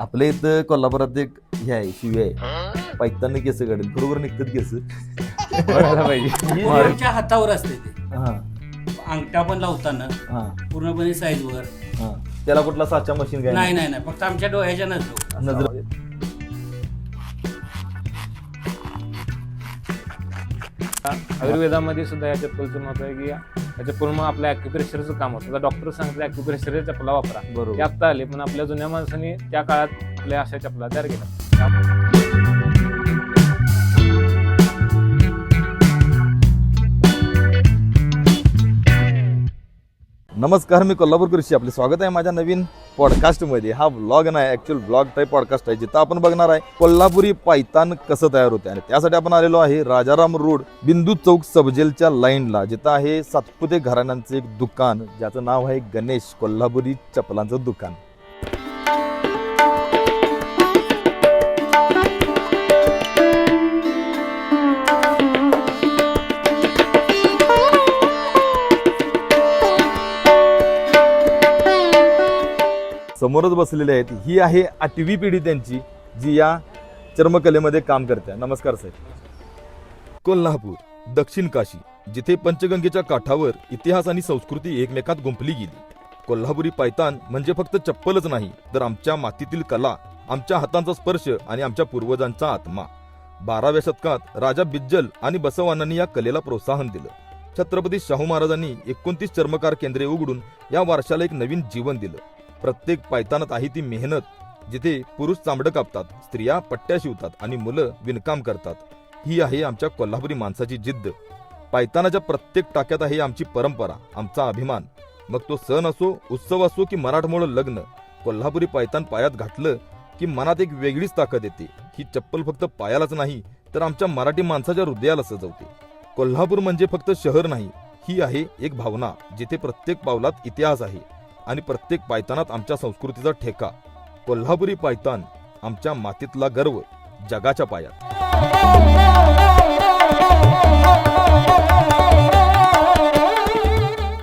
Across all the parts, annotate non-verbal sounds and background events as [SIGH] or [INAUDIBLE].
आपल्या इथं कोल्हापुरात एक हे आहे शिवी आहे. पैतांनी केस काढेल. बरोबर निघतात केस. बघायला पाहिजे. [LAUGHS] हातावर असते ते. हा. अंगठा पण लावताना हा. पूर्णपणे साईजवर हा. त्याला कुठला साचा मशीन काय नाही नाही नाही. फक्त आमच्या डोळ्याच्या नजर नजर आयुर्वेदामध्ये सुद्धा या चप्पलचं महत्त्व आहे की या या चप्पलमुळे आपल्या ॲक्युप्रेशरचं काम होतं. डॉक्टर सांगतात ॲक्युप्रेशरच्या चपला वापरा. बरोबर. आत्ता आले पण आपल्या जुन्या माणसांनी त्या काळात आपल्या अशा चपला तयार केल्या. नमस्कार मी कोल्हापूर कृषी. आपले स्वागत आहे माझ्या नवीन पॉडकास्टमध्ये हा व्लॉग नाही ॲक्च्युअल ब्लॉग टाईप पॉडकास्ट आहे जिथं आपण बघणार आहे कोल्हापुरी पायतान कसं तयार होते. आणि त्यासाठी आपण आलेलो आहे राजाराम रोड बिंदू चौक सबजेलच्या लाईनला जिथं आहे सातपुते घराण्यांचं एक दुकान ज्याचं नाव आहे गणेश कोल्हापुरी चपलांचं दुकान. समोरच बसलेले आहेत. ही आहे आठवी पिढी त्यांची जी या चर्मकलेमध्ये काम करते. नमस्कार साहेब. कोल्हापूर दक्षिण काशी जिथे पंचगंगेच्या काठावर इतिहास आणि संस्कृती एकमेकात गुंफली गेली. कोल्हापुरी पायतान म्हणजे फक्त चप्पलच नाही तर आमच्या मातीतील कला आमच्या हातांचा स्पर्श आणि आमच्या पूर्वजांचा आत्मा. बाराव्या शतकात राजा बिज्जल आणि बसवानांनी या कलेला प्रोत्साहन दिलं. छत्रपती शाहू महाराजांनी एकोणतीस चर्मकार केंद्रे उघडून या वारशाला एक नवीन जीवन दिलं. प्रत्येक पायतानात आहे ती मेहनत जिथे पुरुष चांबडं कापतात स्त्रिया पट्ट्या शिवतात आणि मुलं विणकाम करतात. ही आहे आमच्या कोल्हापुरी माणसाची जिद्द. पायतानाच्या प्रत्येक टाक्यात आहे आमची परंपरा आमचा अभिमान. मग तो सण असो उत्सव असो की मराठमोळं लग्न कोल्हापुरी पायतान पायात घातलं की मनात एक वेगळीच ताकद येते. ही चप्पल फक्त पायालाच नाही तर आमच्या मराठी माणसाच्या हृदयाला सजवते. कोल्हापूर म्हणजे फक्त शहर नाही ही आहे एक भावना जिथे प्रत्येक पावलात इतिहास आहे. आणि प्रत्येक पायतानात आमच्या संस्कृतीचा ठेका. कोल्हापुरी पायतान आमच्या मातीतला गर्व जगाच्या पायात.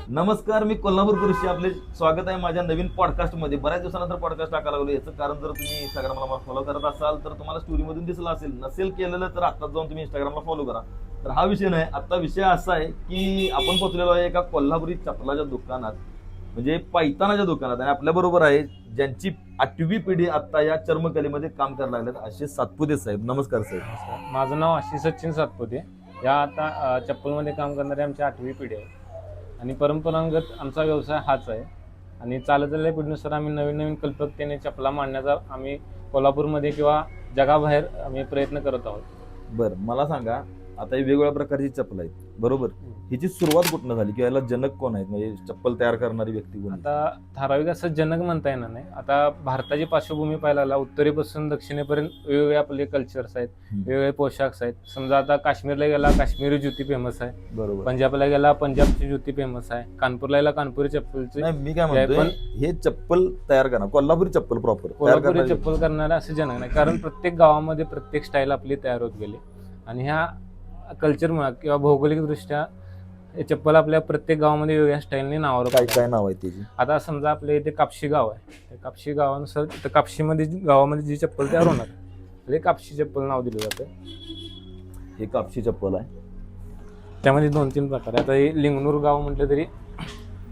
नमस्कार मी कोल्हापूर कृषी आपले स्वागत आहे माझ्या नवीन पॉडकास्टमध्ये बऱ्याच दिवसानंतर पॉडकास्ट टाकायला लागलो याचं कारण जर तुम्ही इंस्टाग्रामला मला फॉलो करत असाल तर तुम्हाला स्टोरीमधून दिसलं असेल नसेल केलेलं तर आत्ताच जाऊन तुम्ही इंस्टाग्रामला फॉलो करा. तर हा विषय नाही आता विषय असा आहे की आपण पोहोचलेलो आहे एका कोल्हापुरी चपलाच्या दुकानात. म्हणजे पैतानाच्या दुकानात आणि आपल्या बरोबर आहे ज्यांची आठवी पिढी आता या चर्मकलेमध्ये काम करायला लागल्यात असे सातपुते साहेब. नमस्कार साहेब. माझं नाव आशिष सचिन सातपुते. या आता चप्पलमध्ये काम करणारी आमची आठवी पिढी आहे. आणि परंपरागत आमचा व्यवसाय हाच आहे. आणि चालत आलेल्या पिढीनुसार आम्ही नवीन नवीन कल्पकतेने चपला मांडण्याचा आम्ही कोल्हापूरमध्ये किंवा जगाबाहेर आम्ही प्रयत्न करत आहोत. बर मला सांगा आता ही वेगवेगळ्या प्रकारची चप्पल आहेत. बरोबर? हिची सुरुवात कुठनं झाली? किंवा याला जनक कोण आहेत? म्हणजे चप्पल तयार करणारी व्यक्ती कोण? आता ठराविक असं जनक म्हणता येणार नाही. आता भारताची पार्श्वभूमी पाहायला लागला उत्तरेपासून दक्षिणेपर्यंत वेगवेगळे आपले कल्चर्स आहेत. वेगवेगळे पोशाख आहेत. समजा आता काश्मीरला गेला काश्मीरी जुती फेमस आहे. बरोबर. पंजाबला गेला पंजाबची जुती फेमस आहे. कानपूरला गेला कानपुरी चप्पलची. मी काय म्हणतोय पण- हे चप्पल तयार करा कोल्हापुरी चप्पल प्रॉपर कोल्हापुरी चप्पल करणारे असे जनक नाही. कारण प्रत्येक गावामध्ये प्रत्येक स्टाईल आपली तयार होत गेली. आणि ह्या कल्चरमुळे किंवा भौगोलिकदृष्ट्या हे चप्पल आपल्या प्रत्येक गावामध्ये वेगळ्या स्टाईलने नावावर काय. काय नाव आहे त्याची? आता समजा आपल्या इथे कापशी गाव आहे. त्या कापशी गावानुसार त्या कापशीमध्ये जी- गावामध्ये जी चप्पल तयार होणार त्याला कापशी चप्पल नाव दिलं जातं. हे कापशी चप्पल आहे. त्यामध्ये दोन तीन प्रकार आहे आता हे लिंगणूर गाव म्हटलं तरी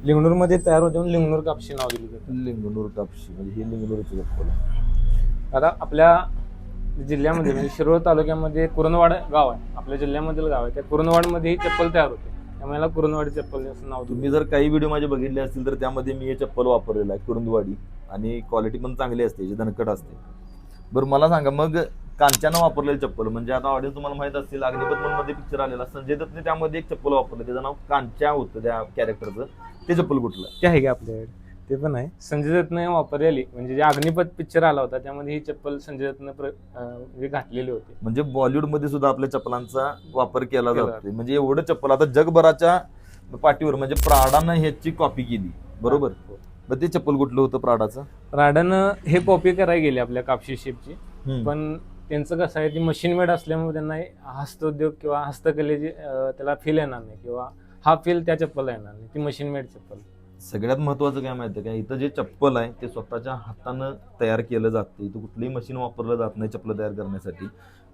लिंगणूरमध्ये तयार होते म्हणून लिंगणूर कापशी नाव दिलं जातं. लिंगणूर कापशी म्हणजे हे लिंगणूरची चप्पल आहे. आता आपल्या जिल्ह्यामध्ये म्हणजे शिरोळ तालुक्यामध्ये कुरणवाड गाव आहे. आपल्या जिल्ह्यामधील गाव आहे. त्या कुरणवाडमध्ये ही चप्पल तयार होते. त्यामुळे याला कुरणवाडी चप्पल असं नाव तुम्ही जर काही व्हिडिओ माझे बघितले असतील तर त्यामध्ये मी हे चप्पल वापरलेलं आहे कुरुंदवाडी आणि क्वालिटी पण चांगली असते याची दणकट असते. बरं मला सांगा मग कांच्यानं वापरलेलं चप्पल म्हणजे आता ऑडियन्स तुम्हाला माहीत असतील अग्निपथमध्ये पिक्चर आलेला. संजय दत्तने त्यामध्ये एक चप्पल वापरलं त्याचं नाव कांच्या होतं त्या कॅरेक्टरचं ते चप्पल कुठलं? ते आहे का आपल्याकडे? ते पण आहे. संजय दत्तने वापरलेली म्हणजे जे अग्निपथ पिक्चर आला होता त्यामध्ये ही चप्पल संजय दत्तने प्र- अं, म्हणजे घातलेली होती. म्हणजे बॉलिवूडमध्ये सुद्धा आपल्या चप्पलांचा वापर केला केला जातो. म्हणजे एवढं चप्पल आता जगभराच्या पाठीवर म्हणजे प्राडानं ह्याची कॉपी केली. बरोबर? मग ते चप्पल कुठलं होतं प्राडाचं? राडानं हे कॉपी करायला गेले आपल्या कापशी शेपची हम्म. पण त्यांचं कसं आहे ती मशीन मेड असल्यामुळे त्यांना हे हस्तोद्योग किंवा हस्तकलेची अं, त्याला फील येणार नाही किंवा हा फील त्या चप्पलला येणार नाही. ती मशीन मेड चप्पल. सगळ्यात महत्वाचं काय माहिती आहे का? इथं जे चप्पल आहे ते स्वतःच्या हातानं तयार केलं जातं. इथं कुठलंही मशीन वापरलं जात नाही चप्पल तयार करण्यासाठी.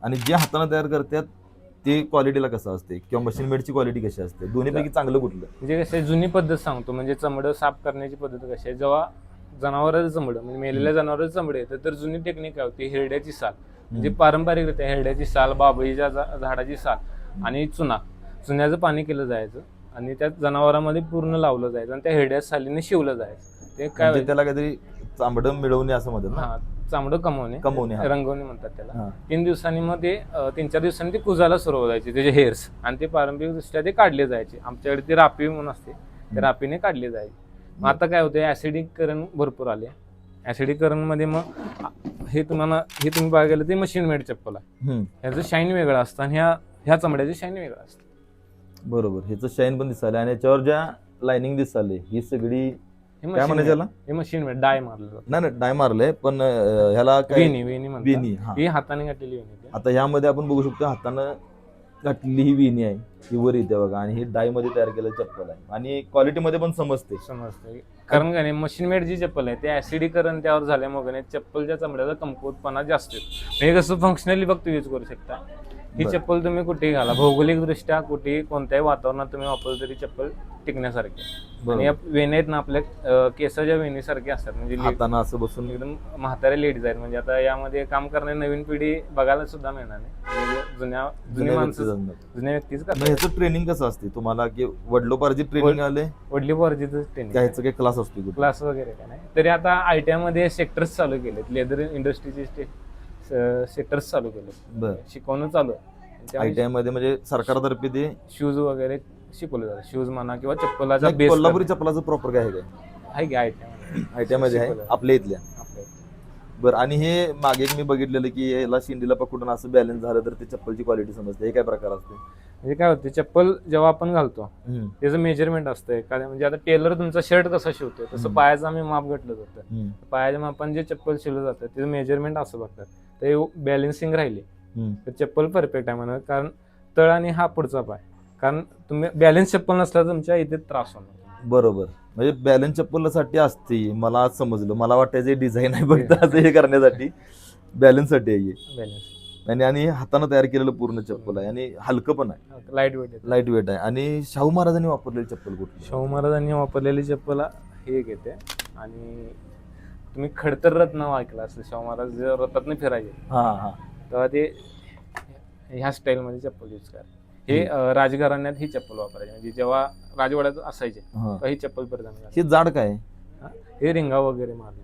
आणि जे हातानं तयार करतात ते क्वालिटीला कसं असते? किंवा मशीन मेडची क्वालिटी कशी असते? दोन्हीपैकी चांगलं कुठलं? म्हणजे कसं आहे, जुनी पद्धत सांगतो. म्हणजे चमडं साफ करण्याची पद्धत कशी आहे? जेव्हा जनावराचं चमडं म्हणजे मेलेल्या जनावराचं चमडे येतं तर जुनी टेक्निक काय होती? हिरड्याची साल. म्हणजे पारंपरिकरित्या हिरड्याची साल बाबळीच्या झा- झाडाची साल आणि चुना. चुन्याचं पाणी केलं जायचं. आणि त्या जनावरांमध्ये पूर्ण लावलं जायचं आणि त्या हिरड्या सालीने शिवलं जायचं. ते काय म्हणजे व्हायचं? त्याला काहीतरी चांबडं मिळवणे असं म्हणतात ना? हा चांबडं कमवणे. कमवणे, हा. रंगवणे म्हणतात त्याला. हा. तीन दिवसांनी मग ते अं, तीन चार दिवसांनी ते कुजायला सुरुवात व्हायची त्याचे हेअर्स आणि ते पारंपरिकदृष्ट्या ते काढले जायचे. आमच्याकडे ते रापी म्हणून असते ते रापीने काढले जायचे. मग आता काय होते ऍसिडिकरण भरपूर आले. ऍसिडिकरणमध्ये मग हे तुम्हाला हे तुम्ही बघायला ते मशीन मेड चप्पल आहे. हम्म. ह्याचं शाईन वेगळं असतं आणि ह्या ह्या चमड्याचं शाईन वेगळं असतं. बरोबर. ह्याचं शाईन पण दिसायला आणि याच्यावर ज्या लाइनिंग दिसाले ही सगळी काय made. हे मशीन डाय मारलं नाही नाही डाय मारलंय पण अं, ह्याला काय वेणी वेणी म्हणतात. वेणी हा. ही हाताने घातलेली वेणी ती. आता ह्यामध्ये आपण बघू शकतो हातानं घातलेली ही वेणी आहे ही वर येते बघा. आणि ही डायमध्ये तयार केलेलं चप्पल आहे. आणि क्वालिटीमध्ये पण समजते. समजतं. कारण काय नाही मशीन मेड जी चप्पल आहे ते ऍसिडीकरण त्यावर झाल्यामुळे नाही चप्पलच्या चमड्याचा कमकुवतपणा जास्त येतो हे कसं फंक्शनली फक्त यूज करू शकता. ही बरं. चप्पल तुम्ही कुठेही घाला. भौगोलिक दृष्ट्या कुठेही कोणत्याही वातावरणात तुम्ही वापरलं तरी चप्पल टिकण्यासारखी आहे. आणि बरोबर. या आहेत ना आपल्या अं, केसाच्या वेणीसारख्या असतात. म्हणजे ले- हातानं असं बसून. एकदम म्हातारे लेडीज आहेत. म्हणजे आता यामध्ये काम करणारी नवीन पिढी बघायला सुद्धा मिळणार नाही. म्हणजे जुन्या जुनी जुन्या माणसं व्यक्ती जुन्या व्यक्तीच मग करतात. ह्याचं ट्रेनिंग कसं असते? तुम्हाला की वडलोपार्जित ट्रेनिंग आले वडली पोरजीचं ट्रेनिंग ह्याचं काही क्लास असतो क्लास वगैरे काय नाही. तरी आता आय टी मध्ये सेक्टर्स चालू केलेत लेदर इंडस्ट्रीचे सेक्टर्स चालू केले. बर. शिकवणं चालू. आय टी आयमध्ये म्हणजे सरकारतर्फे ते शूज वगैरे शिकवले जातात. शूज म्हणा किंवा चप्पलाचा बेस कोल्हापुरी चपलाचं प्रॉपर काय आहे काय? आहे की आय टी मध्ये? आय टी आयमध्ये आहे? शिकवलं. आपल्या इथल्या? बरं आणि हे मागे एक मी बघितलेलं की याला शिंदीला पकडून असं बॅलन्स झालं तर ते चप्पलची क्वालिटी समजते. हे काय प्रकार असते? म्हणजे काय होते चप्पल जेव्हा आपण घालतो हम्म. त्याचं मेजरमेंट असतं एखाद्या. म्हणजे आता टेलर तुमचा शर्ट कसा शिवतो तसं हम्म. पायाचं आम्ही माप घटलं जातं. हम्म. पायाच्या मापान जे चप्पल शिवलं जातं त्याचं मेजरमेंट असं बघतात. ते बॅलेन्सिंग राहिली. तर चप्पल परफेक्ट आहे म्हणा कारण तळ आणि हा पुढचा पाय. कारण तुम्ही बॅलन्स चप्पल नसला तुमच्या इथे त्रास होणार. बरोबर. म्हणजे बॅलन्स चप्पलसाठी असते. मला आज समजलं. मला वाटायचं डिझाईन आहे फक्त असं हे करण्यासाठी. बॅलन्ससाठी आहे हे. बॅलन्स आणि आणि हातानं तयार केलेलं पूर्ण चप्पल आहे. आणि हलकं पण आहे. लाइट वेट येतं लाइट वेट आहे. आणि शाहू महाराजांनी वापरलेली चप्पल कुठली? शाहू महाराजांनी वापरलेली चप्पल हे येते. आणि तुम्ही खडतर रथ नाव ऐकलं असेल शाहू महाराज जे रथातनं फिरायचे. हा हा. तेव्हा ते ह्या स्टाईलमध्ये चप्पल यूज करा हे अं, राजघराण्यात ही चप्पल वापरायची. म्हणजे जेव्हा राजवाड्यात असायचे हा. तेव्हा ही चप्पल परिधान करायचे. हे जाड काय? हे? रिंगा वगैरे मारले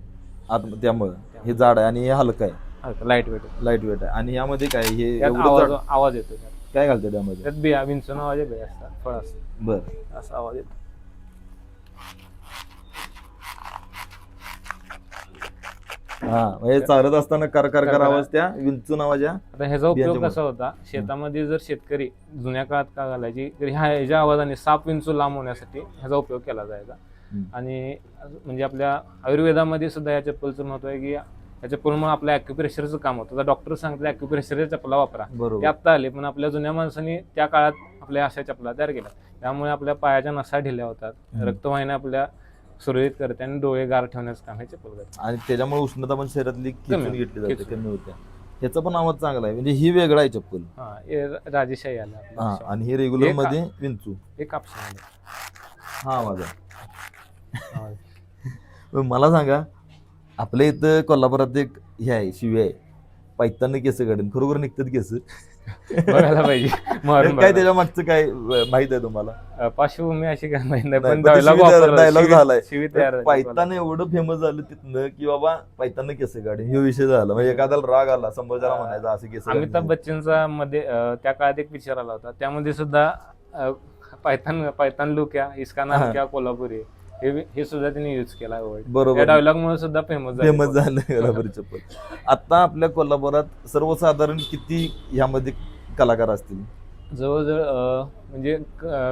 आत त्यामुळं. हे जाड आहे आणि हे हलकं आहे. लाइट वेट लाइट वेट आहे. आणि यामध्ये काय? हे त्यात एवढं आवाज जाड- आवाज येतो त्यात. काय घालतं त्यामध्ये? त्यात बिया विंचून आवाज बिया असतात फळ असतात. बर. असा आवाज येतो. हा म्हणजे चालत असताना कर कर कर आवाज त्या विंचून आवाज या आता ह्याचा उपयोग बियांच्या कसा होता? शेतामध्ये जर शेतकरी जुन्या काळात का घालायची? तर ह्या ह्याच्या आवाजाने साप विंचू लांब होण्यासाठी ह्याचा उपयोग केला जायचा. हम्म. आणि म्हणजे आपल्या आयुर्वेदामध्ये सुद्धा या चप्पलचं महत्त्व आहे की या चप्पलमुळे आपल्या अॅक्युप्रेशरचं काम होतं. डॉक्टर सांगतात अॅक्युप्रेशरच्या चपला वापरा. ते बरोबर आत्ता आले पण आपल्या जुन्या माणसांनी त्या काळात आपल्या अशा चपला तयार केल्या. त्यामुळे आपल्या पायाच्या नसा ढिल्या होतात. हम्म. रक्तवाहिन्या आपल्या सुरळीत करते आणि डोळे गार ठेवण्याचं काम हे चप्पल करते. आणि त्याच्यामुळे उष्णता पण शरीरातली खेचून कमी- घेतली जाते खेचून. कमी होते. ह्याचा पण आवाज चांगला आहे. म्हणजे ही वेगळा आहे चप्पल. हा हे राजेशाही आला हा आणि हे रेग्युलरमध्ये विंचू. हे कापसामध्ये हा आवाज आहे. मला सांगा आपल्या इथं कोल्हापुरात एक हे आहे शिवी आहे. पैताना केस काढून. खरोखर निघतात केस. [LAUGHS] बघायला पाहिजे मारून काय. त्याच्या मागचं काय माहीत आहे तुम्हाला पार्श्वभूमी अशी काय माहीत नाही पण शिवी- झालाय. पायतान एवढं फेमस झालं तिथनं की बाबा पायताना केस काढून हे विषय झाला म्हणजे एखाद्याला राग आला समोरच्याला म्हणायचा असं केस अमिताभ. बच्चनचा मध्ये त्या काळात एक पिक्चर आला होता त्यामध्ये सुद्धा अ, पायथान पायथान लुक्या इसका नाम. क्या कोल्हापुरी हे हे सुद्धा त्यांनी युज केला बरोबर. डायलॉग मुळे सुद्धा फेमस फेमस झालं कोल्हापुरी चप्पल आता आपल्या कोल्हापुरात सर्वसाधारण किती ह्यामध्ये कलाकार असतील? जवळजवळ म्हणजे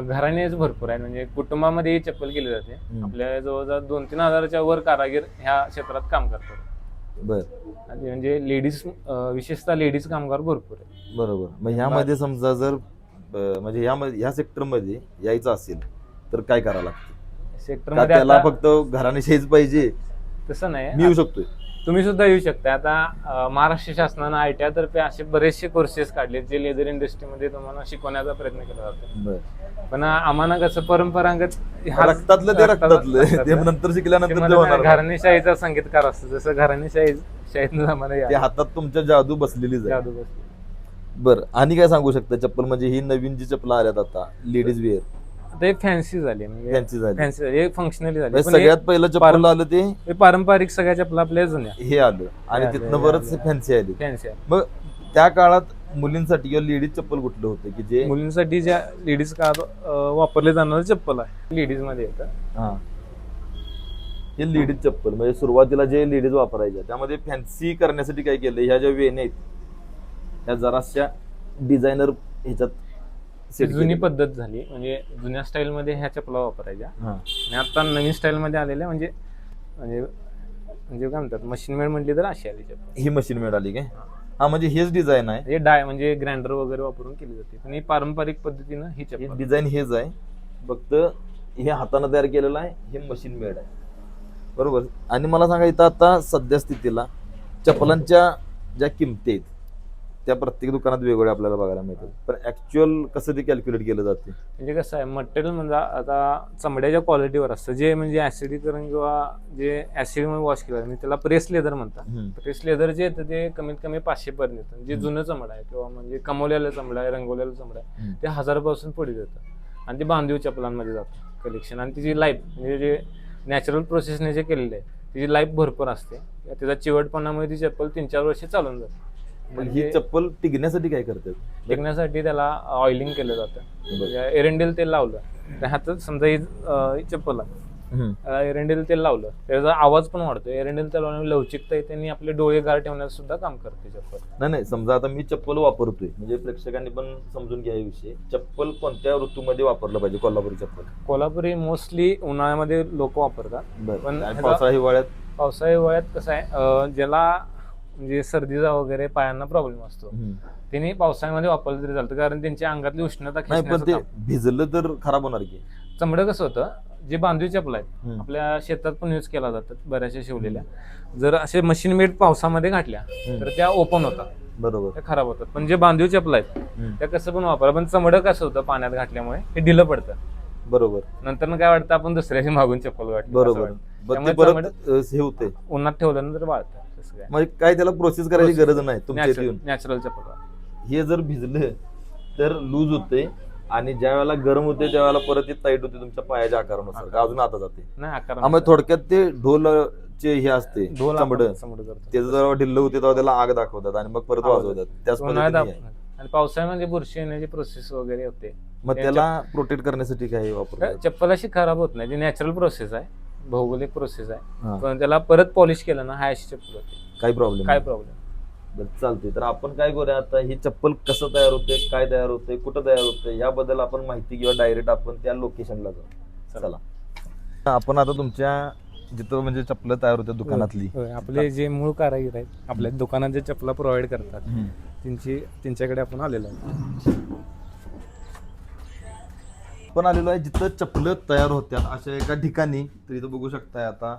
घराणेच भरपूर आहे म्हणजे कुटुंबामध्ये ही चप्पल केली जाते. आपल्या जवळजवळ दोन तीन हजाराच्या वर कारागीर ह्या क्षेत्रात काम करतात. बर. आणि म्हणजे लेडीज विशेषतः लेडीज कामगार भरपूर आहे बरोबर. मग ह्यामध्ये समजा जर म्हणजे ह्यामध्ये ह्या सेक्टरमध्ये यायचं असेल तर काय करावं लागतं? सेक्टर का मध्ये त्याला फक्त घराने शेज पाहिजे? तसं मी नाही येऊ शकतोय. तुम्ही सुद्धा येऊ शकता आता महाराष्ट्र शासनानं आय टी तर्फे असे बरेचसे कोर्सेस काढले जे लेदर इंडस्ट्रीमध्ये तुम्हाला शिकवण्याचा प्रयत्न केला जातो. पण आम्हाला कसं परंपरागत रक्तातलं ते रक्तातलं. नंतर शिकल्यानंतर. घराणेशाहीचा संगीतकार असतो. जसं घराणेशाही शाहीतनं आम्हाला हातात तुमच्या जादू बसलेलीच आहे. जादू बसली. बर. आणि काय सांगू शकता? चप्पल म्हणजे ही नवीन जी चप्पल आल्यात आता लेडीज वेअर ते फॅन्सी झाली म्हणजे फॅन्सी झाली. फॅन्सी झाली फंक्शनली झाली. म्हणजे पण हे- सगळ्यात पहिलं चप्पल आलं ते? हे पारंपरिक सगळ्या चपला आपल्या जुन्या. हे आलं. आणि आलं, तिथनं हे बरंच आलं. फॅन्सी आली. फॅन्सी मग त्या काळात मुलींसाठी किंवा लेडीज चप्पल कुठलं होतं की जे मुलींसाठी ज्या लेडीज काळात अं, वापरले जाणारे चप्पल आहे. लेडीजमध्ये येतं. हा. हे लेडीज चप्पल म्हणजे सुरुवातीला जे लेडीज वापरायच्या त्यामध्ये फॅन्सी करण्यासाठी काय केलं? ह्या ज्या वेण्या आहेत ह्या जराशा डिझायनर ह्याच्यात जुनी. पद्धत झाली. म्हणजे जुन्या स्टाईल मध्ये ह्या चपला वापरायच्या. हा. आणि आता नवीन स्टाईल मध्ये आलेल्या म्हणजे म्हणजे म्हणजे काय म्हणतात मशीन मेड म्हटली तर अशी आली चप्पल ही मशीन मिळाली काय? हा म्हणजे हेच डिझाईन आहे. म्हणजे डाय म्हणजे ग्राइंडर वगैरे वापरून केली जाते. पण ही पारंपरिक पद्धतीनं ही हे चप्पल. डिझाईन हेच आहे. फक्त हे हाताने तयार केलेलं आहे हे मशीन मेड आहे. बरोबर? आणि मला सांगा इथं आता सध्या स्थितीला चपलांच्या ज्या किमती आहेत त्या प्रत्येक दुकानात वेगवेगळ्या आपल्याला बघायला मिळतात. पण ऍक्च्युअल कसं ते कॅल्क्युलेट केलं जाते म्हणजे कसं आहे मटेरियल म्हणजे आता चमड्याच्या क्वालिटीवर असतं. जे म्हणजे ऍसिडीकरण किंवा जे ऍसिडमध्ये वॉश केलं म्हणजे त्याला प्रेस लेदर म्हणतात. प्रेस लेदर जे येतं ते कमीत कमी पाचशे पर्यंत येतं. जे. जुनं चमडा आहे किंवा म्हणजे कमवलेलं चमडा आहे रंगवलेलं चमडा आहे. ते हजारापासून पुढे जातं. आणि ते बांधीव चपलांमध्ये जातं कलेक्शन आणि तिची लाईफ म्हणजे जे नॅचरल प्रोसेसने जे केलेलं आहे तिची लाईफ भरपूर असते. त्याचा चिवटपणामुळे ती चप्पल तीन चार वर्ष चालून जाते. मग ही म्हणजे चप्पल टिकण्यासाठी काय करतात? टिकण्यासाठी त्याला ऑइलिंग केलं जातं. म्हणजे एरंडेल तेल लावलं. ह्याचं समजा ही चप्पल आहे. एरंडेल तेल लावलं. त्याचा आवाज पण वाढतो एरंडेल तेल लवचिकता येते आणि आपले डोळे गार ठेवण्यास सुद्धा काम करते चप्पल. नाही नाही. समजा आता मी चप्पल वापरतोय. म्हणजे प्रेक्षकांनी पण समजून घ्या विषय. चप्पल कोणत्या ऋतूमध्ये वापरलं पाहिजे? कोल्हापुरी चप्पल. कोल्हापुरी मोस्टली उन्हाळ्यामध्ये लोक वापरतात. पण पावसाळा हिवाळ्यात? पावसाळी वयात कसं आहे ज्याला म्हणजे सर्दीचा वगैरे पायांना प्रॉब्लेम असतो. त्यांनी पावसाळ्यामध्ये वापरलं तरी चालतं. कारण त्यांच्या अंगातली उष्णता नाही पण खेचण्याचं ते काम. भिजलं तर खराब होणार की? चमडं कसं होतं? जे बांधवी चपला आहेत हम्म. आपल्या शेतात पण यूज केला जातात बऱ्याचशा शिवलेल्या. जर असे मशीन मेड पावसामध्ये घातल्या तर त्या ओपन होतात. बरोबर. त्या खराब होतात. पण जे बांधवी चपला आहेत हम्म. त्या कसं पण वापरा. पण चमडं कसं होतं पाण्यात घातल्यामुळे? हे ढिलं पडतं. बरोबर. नंतर काय वाटतं? आपण दुसऱ्याची मागून चप्पल घातली असं बरोबर. वाटतं. पण ते त्यामुळे परत चमडं अ, हे होते उन्हात ठेवल्यानंतर वाळतं. काय म्हणजे काय त्याला प्रोसेस करायची गरज नाही तुमच्या इथे येऊन चप्पल हे जर भिजलं तर लूज होते आणि ज्या वेळेला गरम होते त्यावेळेला परत ते टाईट होते तुमच्या पायाच्या आकारानुसार. का अजून आता जाते नाही आकार हा, मग थोडक्यात ते ढोलचे हे असते ढोल चमड. आपण चमडं करतो. त्याचं जेव्हा ढिल्ल होते तेव्हा त्याला आग दाखवतात आणि मग परत आग वाजवतात त्याच उन्हाळ्यात पद्धतीने आहे. आपण- आणि पावसाळ्यामध्ये बुरशी येण्याची प्रोसेस वगैरे होते. मग त्याला प्रोटेक्ट करण्यासाठी काय वापरतात चप्पल अशी खराब होत नाही ती नॅचरल प्रोसेस आहे. भौगोलिक प्रोसेस आहे. पण त्याला परत पॉलिश केलं ना हा अशी चप्पल होते. काही प्रॉब्लेम काय प्रॉब्लेम बरं चालते तर आपण काय करूया आता ही चप्पल कसं तयार होते काय तयार होते कुठं तयार होते याबद्दल आपण माहिती किंवा डायरेक्ट आपण त्या लोकेशनला जाऊ. चला. आपण आता तुमच्या जिथं म्हणजे चप्पल तयार होते दुकानातली. आपले जे मूळ कारागीर आहेत आपल्या दुकानात जे चपला प्रोव्हाइड करतात त्यांची त्यांच्याकडे आपण आलेलो आहे पण आलेलो आहे जिथं चप्पल तयार होत्या. अशा एका ठिकाणी तर इथं बघू शकताय आता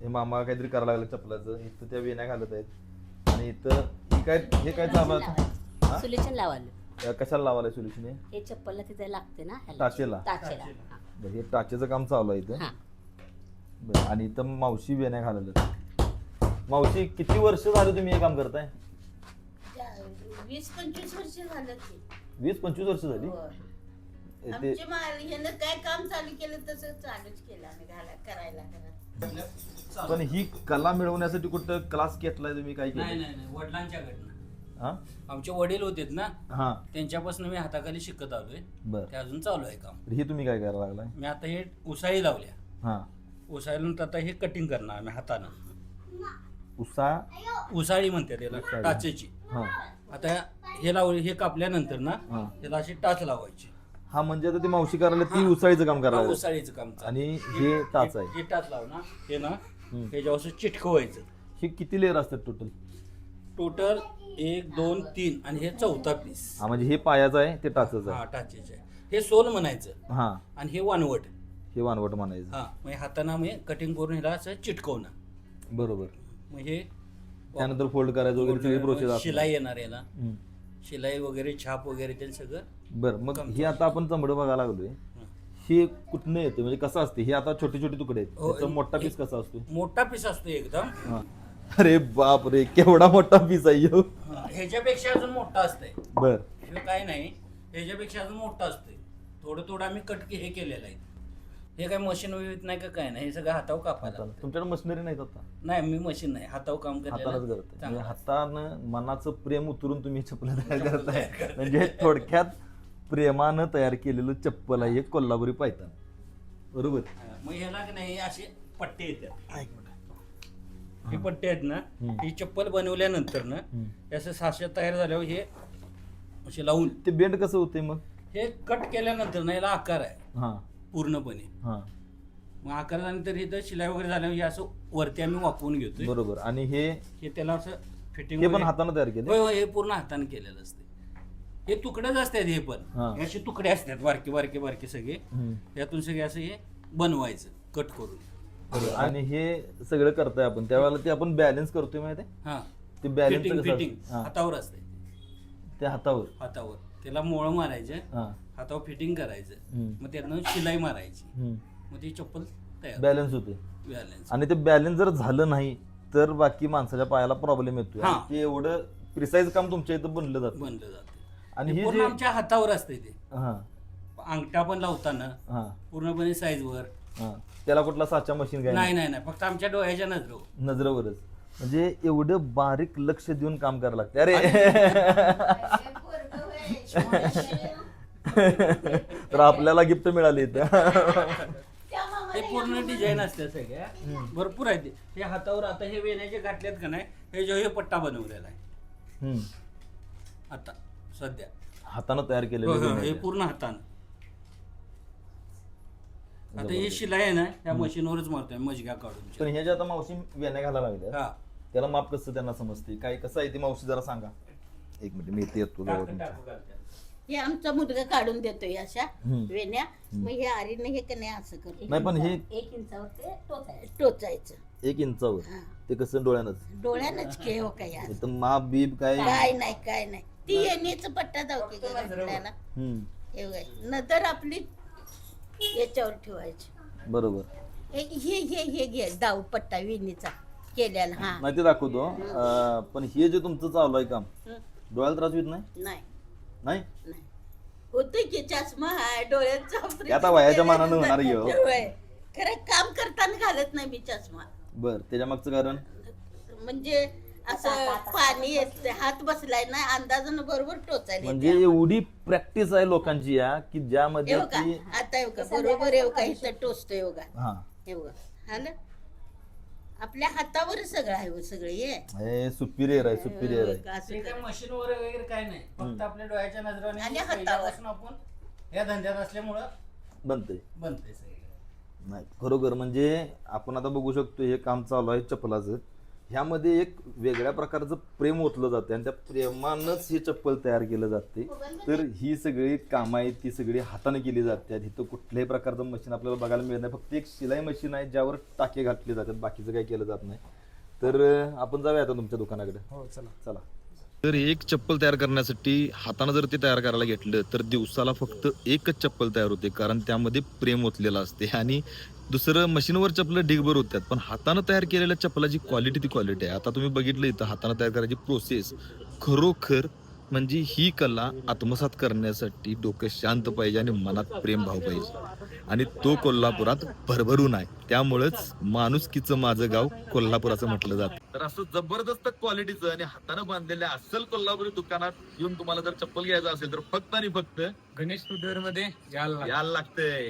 हे मामा काहीतरी करायला लागले चप्पलाचं इथं त्या वेण्या घालत आहेत. आणि इथं हे काय हे काय चालू आहे हा? सोल्युशन लावायला. कशाला लावायला सोल्युशन हे? चप्पलला तिथे लागते ना. टाचेला? टाचेला. हा. टाचेचं काम चालू आहे इथं. बरं, आणि इथं मावशी वेण्या घालायला मावशी किती वर्ष झाले तुम्ही हे काम करताय? वीस पंचवीस वर्ष झालं की. वीस पंचवीस वर्ष झाली. ते आमच्या माल ह्यानं काय काम चालू केलं तसं चालूच केलं आम्ही घाला करायला घरात. पण ही कला मिळवण्यासाठी कुठं क्लास घेतलाय तुम्ही काय नाही केलं? नाही नाही वडिलांच्याकडनं. हा? आमचे वडील होतेत ना हा. त्यांच्यापासून मी हाताखाली शिकत आलोय. बर. ते अजून चालू आहे काम. हे तुम्ही काय करायला लागलाय? मी आता हे उसाळी लावल्या. हा. उसाळीनंतर आता हे कटिंग करणार मी हातानं. उसा? उसाळी म्हणते त्याला उसाळी. टाचेची. हा. आता हे लावले हे कापल्यानंतर ना हा. त्याला अशी टाच लावायची. हा म्हणजे आता ती मावशी करायला ती उसाळीचं काम करायला लागली. उसाळीचं काम चालू. आणि हे टाच आहे. हे टाच लाव ना. हे ना हम्म. हे जेव्हा असं चिटकवायचं. हे किती लेअर असतात टोटल? टोटल एक दोन तीन आणि हे चौथा पीस. हा म्हणजे हे पायाचं आहे ते टाचच हा आहे. टाचेचे हे सोल म्हणायचं. हा. आणि हे वानवट. हे वानवट म्हणायचं. हा म्हणजे हाताना म्हणजे कटिंग करून ह्याला असं चिटकवणं. बरोबर. म्हणजे त्यानंतर फोल्ड करायचं वगैरे सगळी प्रोसेस शिलाई येणार याला. शिलाई वगैरे छाप वगैरे ते सगळं बर मग हे आता आपण चमडं बघायला लागलोय. हे. कुठनं येते म्हणजे कसं असते हे आता छोटे छोटे तुकडे आहेत. हो, त्याचा मोठा पीस कसा असतो मोठा पीस असतो एकदम. हा. अरे बाप रे केवढा मोठा पीस आहे ह्यो. हा, ह्याच्यापेक्षा अजून मोठा असतंय. बर. हे काय नाही ह्याच्यापेक्षा अजून मोठा असतोय. थोडं थोडं आम्ही कटके हे केलेलं आहे. हे काय मशीन विविध नाही का काय नाही हे सगळं हातावर कापायला लागतं. तुमच्याकडे मशिनरी नाहीत आता? नाही मी मशीन नाही. हातावर काम हातानच करायला चांगलं. म्हणजे. हातानं मनाचं प्रेम उतरून तुम्ही चप्पल तयार [LAUGHS] करताय. म्हणजे थोडक्यात प्रेमानं तयार केलेलं चप्पल आहे एक कोल्हापुरी पायतान बरोबर? हा, मग ह्याला की नाही असे पट्टे येतात. हे पट्टे आहेत ना ही चप्पल बनवल्यानंतर ना हम्म. हे असं साशा तयार झाल्यावर हे असे लावून. ते बेंड कसं होते मग? हे कट केल्यानंतर ना याला आकार आहे. हा. पूर्णपणे. हा. मग आकार झाल्यानंतर हे तर शिलाई वगैरे झाल्यावर हे असं वरती आम्ही वापरून घेतोय. बरोबर. आणि हे हे त्याला असं फिटिंग हे पण हातानं तयार केले होय होय हे पूर्ण हाताने केलेलं असते हे तुकडेच असतात हे पण. हा. हे असे तुकडे असतात बारके बारके बारके सगळे. हम्म. यातून सगळे असं हे बनवायचं कट करून. बरोबर. आणि हे सगळं करताय आपण. त्यावेळेला ते आपण बॅलन्स करतोय माहिती आहे? हा. ते बॅलन्स फिटिंग कसं फिटिंग हातावर असते ते हातावर. हातावर. त्याला मोळ मारायचं. हा. हातावर फिटिंग करायचं. मग त्यातनं शिलाई मारायची. मग ती चप्पल तयार. बॅलन्स होते. बॅलन्स आणि ते बॅलन्स जर झालं नाही तर बाकी माणसाच्या पायाला प्रॉब्लेम येतो हा. ते एवढं प्रिसाईज काम तुमच्या इथं बनलं जातं. बनलं जाते. आणि हे पूर्ण जे आमच्या हातावर असते ते. हा. अंगठा पण लावताना हा. पूर्णपणे साईजवर हा. त्याला कुठला साचा मशीन काय नाही नाही? नाही फक्त आमच्या डोळ्याच्या नजर नजरेवरच. म्हणजे एवढं बारीक लक्ष देऊन काम करायला लागते अरे! [LAUGHS] [LAUGHS] तर आपल्याला गिफ्ट मिळाली इथं. हे पूर्ण डिझाईन असते सगळ्या. भरपूर आहे ते हे हातावर आता हे वेण्याचे घातलेत का नाही हे जो हे पट्टा बनवलेला आहे. हम्म. आता सध्या. हातानं तयार हो, केलेलं हो, हे वेगळं. पूर्ण हातानं. आता ही शिलाई आहे ना त्या मशीनवरच मारतोय मजगा काढून. पण हे जे आता मावशी वेण्या घालायला लागल्या हा. त्याला माप कसं त्यांना समजते? काय कसं आहे ती मावशी जरा सांगा. एक मिनिट मी येतो जवळ टाकू- तुमच्या. टाकू घालतात. हे आमचा मुलगा काढून देतोय अशा हम्म. वेण्या. मग हे आरीने हे का नाही असं करतो? नाही पण हे एक इंचावर ते टोचायचं. टोचायचं. एक इंचावर? हा. ते कसं डोळ्यानंच? डोळ्यानंच के हो काय. इथं माप बीप काय? काय नाही काय नाही. ती येण्याचं पट्टा जाऊ की हम्म. हे बघा. नंतर आपली याच्यावर ठेवायची. बरोबर. हे हे हे हे घे दाऊ पट्टा विणीचा केलेला हा. नाही ते दाखवतो. अं, पण हे जे तुमचं चालू आहे काम हं. डोळ्याला त्रास होत नाही? नाही. नाही? नाही. होतोय की चष्मा आहे डोळ्यांचा operation आता वयाच्या मानानं. होणार की हो. होय. खरं काम करताना घालत नाही मी चष्मा. बर त्याच्या मागचं कारण? म्हणजे असं पाणी येत हात बसलाय ना अंदाजानं बरोबर टोचायला म्हणजे येते. एवढी प्रॅक्टिस आहे लोकांची या की ज्यामध्ये येऊ का? की आता येऊ का? बरोबर येऊ का? इथं टोचतो येऊ का? हा. हे बघा आलं आपल्या हातावर सगळं आहे हो सगळं ये. हे सुपिरियर आहे सुपिरियर आहे. असं ते काय मशीनवर वगैरे काय नाही. फक्त आपल्या डोळ्याच्या आणि नजराने हातावर. पहिल्यापासून आपण या धंद्यात असल्यामुळं बनते बनतंय सगळं. नाही खरोखर म्हणजे आपण आता बघू शकतो हे काम चालू आहे चप्पलाचं ह्यामध्ये एक वेगळ्या प्रकारचं प्रेम ओतलं जाते आणि त्या प्रेमानंच हे चप्पल तयार केलं जाते. तर ही सगळी कामं आहेत ती सगळी हाताने केली जातात. इथं कुठल्याही प्रकारचं मशीन आपल्याला बघायला मिळत नाही. फक्त एक शिलाई मशीन आहे ज्यावर टाके घातले जातात. बाकीचं काही केलं जात नाही. तर आपण जाऊया आता तुमच्या दुकानाकडे. हो चला. चला. तर एक चप्पल तयार करण्यासाठी हातानं जर ते तयार करायला घेतलं तर दिवसाला फक्त एकच चप्पल तयार होते कारण त्यामध्ये प्रेम ओतलेलं असते आणि दुसरं मशीनवर चप्पल ढिगभर होतात पण हातानं तयार केलेल्या चप्पलाची क्वालिटी ती क्वालिटी आहे. आता तुम्ही बघितलं इथं हातानं तयार करायची प्रोसेस खरोखर म्हणजे ही कला आत्मसात करण्यासाठी डोकं शांत पाहिजे आणि मनात प्रेम भाव पाहिजे. आणि तो कोल्हापुरात भरभरून आहे. त्यामुळेच माणुसकीचं माझं गाव कोल्हापुराचं म्हटलं जातं. तर असं जबरदस्त क्वालिटीचं आणि हातानं बांधलेल्या अस्सल कोल्हापुरी दुकानात येऊन तुम्हाला जर चप्पल घ्यायचं असेल तर फक्त आणि फक्त गणेशमध्ये यायला लागतंय.